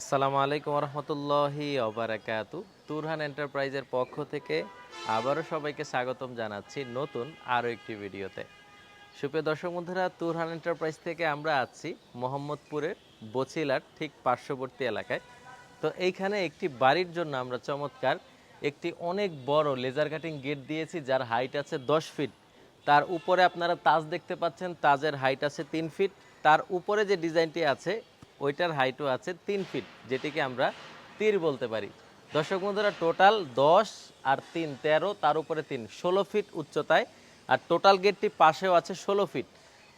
আসসালামু আলাইকুম রহমতুল্লাহি অবরাকাতু তুরহান এন্টারপ্রাইজের পক্ষ থেকে আবারও সবাইকে স্বাগতম জানাচ্ছি নতুন আরও একটি ভিডিওতে। সুপ্রিয় দর্শক বন্ধুরা, তুরহান এন্টারপ্রাইজ থেকে আমরা আছি মোহাম্মদপুরের বছিলার ঠিক পার্শ্ববর্তী এলাকায়। তো এইখানে একটি বাড়ির জন্য আমরা চমৎকার একটি অনেক বড় লেজার কাটিং গেট দিয়েছি, যার হাইট আছে দশ ফিট। তার উপরে আপনারা তাজ দেখতে পাচ্ছেন, তাজের হাইট আছে তিন ফিট। তার উপরে যে ডিজাইনটি আছে ওইটার হাইটও আছে তিন ফিট যেটিকে আমরা তীর বলতে পারি। দর্শক বন্ধুরা টোটাল দশ আর তিন তেরো, তার উপরে তিন, ষোলো ফিট উচ্চতায়। আর টোটাল গেটটি পাশেও আছে ষোলো ফিট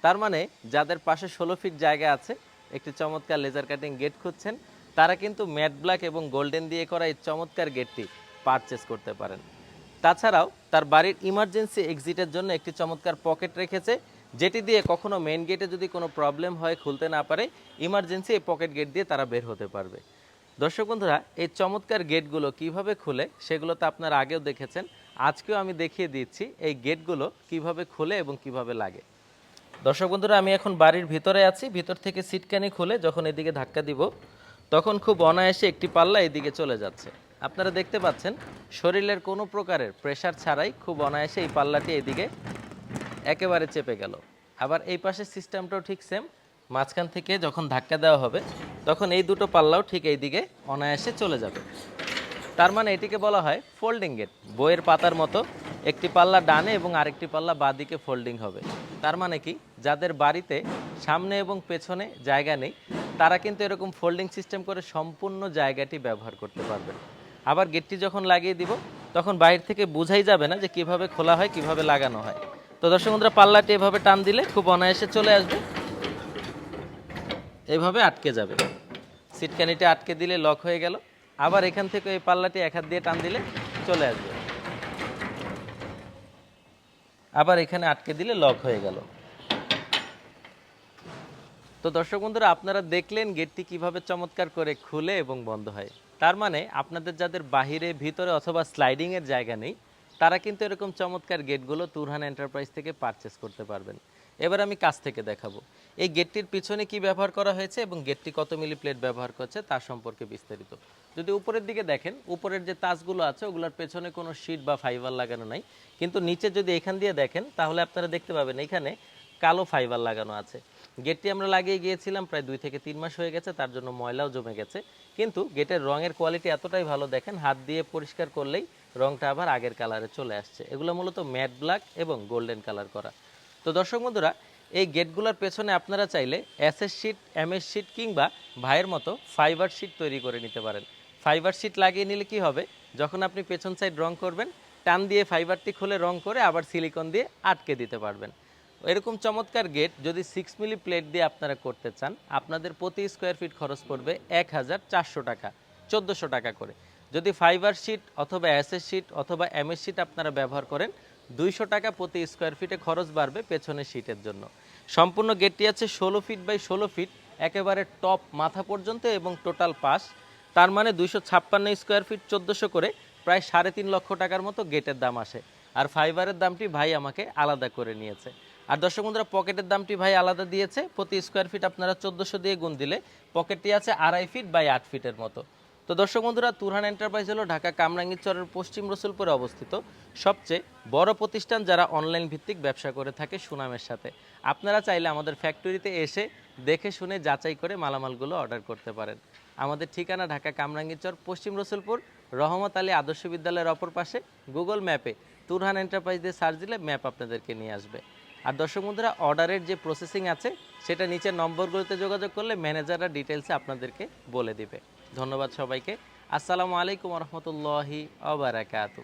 তার মানে যাদের পাশে ষোলো ফিট জায়গা আছে, একটি চমৎকার লেজার কাটিং গেট খুঁজছেন, তারা কিন্তু ম্যাট ব্ল্যাক এবং গোল্ডেন দিয়ে করা এই চমৎকার গেটটি পারচেস করতে পারেন। তাছাড়াও, তার বাড়ির ইমার্জেন্সি এক্সিটের জন্য একটি চমৎকার পকেট রেখেছে। যেটি দিয়ে কখনো মেন গেটে যদি কোনো প্রবলেম হয় খুলতে না পারে ইমার্জেন্সি এই পকেট গেট দিয়ে তারা বের হতে পারবে। দর্শক বন্ধুরা, এই চমৎকার গেটগুলো কীভাবে খুলে সেগুলো তো আপনারা আগেও দেখেছেন, আজকেও আমি দেখিয়ে দিচ্ছি এই গেটগুলো কীভাবে খুলে এবং কীভাবে লাগে। দর্শক বন্ধুরা, আমি এখন বাড়ির ভিতরে আছি, ভিতর থেকে সিটকানি খুলে যখন এদিকে ধাক্কা দিব, তখন খুব অনায়াসে একটি পাল্লা এদিকে চলে যাচ্ছে। আপনারা দেখতে পাচ্ছেন, শরীরের কোনো প্রকারের প্রেসার ছাড়াই খুব অনায়াসে এই পাল্লাটি এদিকে একেবারে চেপে গেল। আবার এই পাশের সিস্টেমটাও ঠিক সেম মাঝখান থেকে যখন ধাক্কা দেওয়া হবে, তখন এই দুটো পাল্লাও ঠিক এই দিকে অনায়াসে চলে যাবে। তার মানে এটিকে বলা হয় ফোল্ডিং গেট বইয়ের পাতার মতো একটি পাল্লা ডানে এবং আরেকটি পাল্লা বাদিকে ফোল্ডিং হবে। তার মানে কি? যাদের বাড়িতে সামনে এবং পেছনে জায়গা নেই, তারা কিন্তু এরকম ফোল্ডিং সিস্টেম করে সম্পূর্ণ জায়গাটি ব্যবহার করতে পারবেন আবার গেটটি যখন লাগিয়ে দিব, তখন বাইরে থেকে বোঝাই যাবে না যে কীভাবে খোলা হয়, কীভাবে লাগানো হয়। তো দর্শক বন্ধুরা, পাল্লাটি এভাবে টান দিলে খুব অনায়াসে চলে আসবে। এভাবে আটকে যাবে। সিটকানিটা আটকে দিলে লক হয়ে গেল। আবার এখান থেকে এই পাল্লাটি এক হাত দিয়ে টান দিলে চলে আসবে। আবার এখানে আটকে দিলে লক হয়ে গেল। তো দর্শক বন্ধুরা, আপনারা দেখলেন গেটটি কীভাবে চমৎকার করে খুলে এবং বন্ধ হয়। তার মানে আপনাদের যাদের বাহিরে, ভিতরে অথবা স্লাইডিংয়ের জায়গা নেই তারা কিন্তু এরকম চমৎকার গেটগুলো তুরহান এন্টারপ্রাইজ থেকে পারচেস করতে পারবেন। এবার আমি কাছ থেকে দেখাবো। এই গেটটির পিছনে কি ব্যবহার করা হয়েছে এবং গেটটি কত মিলি প্লেট ব্যবহার করছে তার সম্পর্কে বিস্তারিত। যদি উপরের দিকে দেখেন, উপরের যে তাজগুলো আছে, ওগুলোর পেছনে কোনো শীট বা ফাইবার লাগানো নাই। কিন্তু নিচে যদি এখান দিয়ে দেখেন, তাহলে আপনারা দেখতে পাবেন এখানে কালো ফাইবার লাগানো আছে। গেটটি আমরা লাগিয়ে গিয়েছিলাম, প্রায় দুই থেকে তিন মাস হয়ে গেছে, তার জন্য ময়লাও জমে গেছে। কিন্তু গেটের রঙের কোয়ালিটি এতটাই ভালো দেখেন, হাত দিয়ে পরিষ্কার করলেই রঙটা আবার আগের কালারে চলে আসছে। এগুলো মূলত ম্যাট ব্ল্যাক এবং গোল্ডেন কালার করা। তো দর্শক বন্ধুরা, এই গেটগুলোর পেছনে আপনারা চাইলে এসএস শিট এমএস শিট কিংবা ভাইয়ের মতো ফাইবার শিট তৈরি করে নিতে পারেন। ফাইবার শিট লাগিয়ে নিলে কি হবে? যখন আপনি পেছন সাইড রং করবেন, টান দিয়ে ফাইবারটি খুলে রং করে আবার সিলিকন দিয়ে আটকে দিতে পারবেন। এরকম চমৎকার গেট যদি সিক্স মিলি প্লেট দিয়ে আপনারা করতে চান, আপনাদের প্রতি স্কোয়ার ফিট খরচ পড়বে এক হাজার চারশো টাকা, চোদ্দোশো টাকা করে। যদি ফাইবার শিট অথবা অ্যাসেস শিট অথবা এমএস শিট আপনারা ব্যবহার করেন, দুইশো টাকা প্রতি স্কোয়ার ফিটে খরচ বাড়বে পেছনের শিটের জন্য। সম্পূর্ণ গেটটি আছে ষোলো ফিট বাই ষোলো ফিট একেবারে টপ মাথা পর্যন্ত এবং টোটাল পাস তার মানে দুইশো ছাপ্পান্ন স্কোয়ার ফিট চোদ্দোশো করে, প্রায় সাড়ে তিন লক্ষ টাকার মতো গেটের দাম আসে। আর ফাইবারের দামটি ভাই আমাকে আলাদা করে নিয়েছে। আর দর্শক বন্ধুরা, পকেটের দামটি ভাই আলাদা দিয়েছে। প্রতি স্কোয়ার ফিট আপনারা চোদ্দোশো দিয়ে গুণ দিলে পকেটটি আছে আড়াই ফিট বাই আট ফিটের মতো। তো দর্শক বন্ধুরা, তুরহান এন্টারপ্রাইজ হলো ঢাকা কামরাঙ্গীরচরের পশ্চিম রসুলপুরে অবস্থিত। সবচেয়ে বড় প্রতিষ্ঠান যারা অনলাইন ভিত্তিক ব্যবসা করে থাকে সুনামের সাথে। আপনারা চাইলে আমাদের ফ্যাক্টরিতে এসে দেখে শুনে যাচাই করে মালামালগুলো অর্ডার করতে পারেন। আমাদের ঠিকানা ঢাকা কামরাঙ্গীরচর পশ্চিম রসুলপুর। রহমত আলী আদর্শ বিদ্যালয়ের অপর পাশে গুগল ম্যাপে তুরহান এন্টারপ্রাইজ দিয়ে সার্চ দিলে ম্যাপ আপনাদেরকে নিয়ে আসবে। আর দর্শক বন্ধুরা অর্ডারের যে প্রসেসিং আছে, সেটা নিচের নম্বরগুলোতে যোগাযোগ করলে ম্যানেজাররা ডিটেলসে আপনাদেরকে বলে দিবে। ধন্যবাদ সবাইকে। আসসালামু আলাইকুম রহমতুল্লাহি আবারাকাতু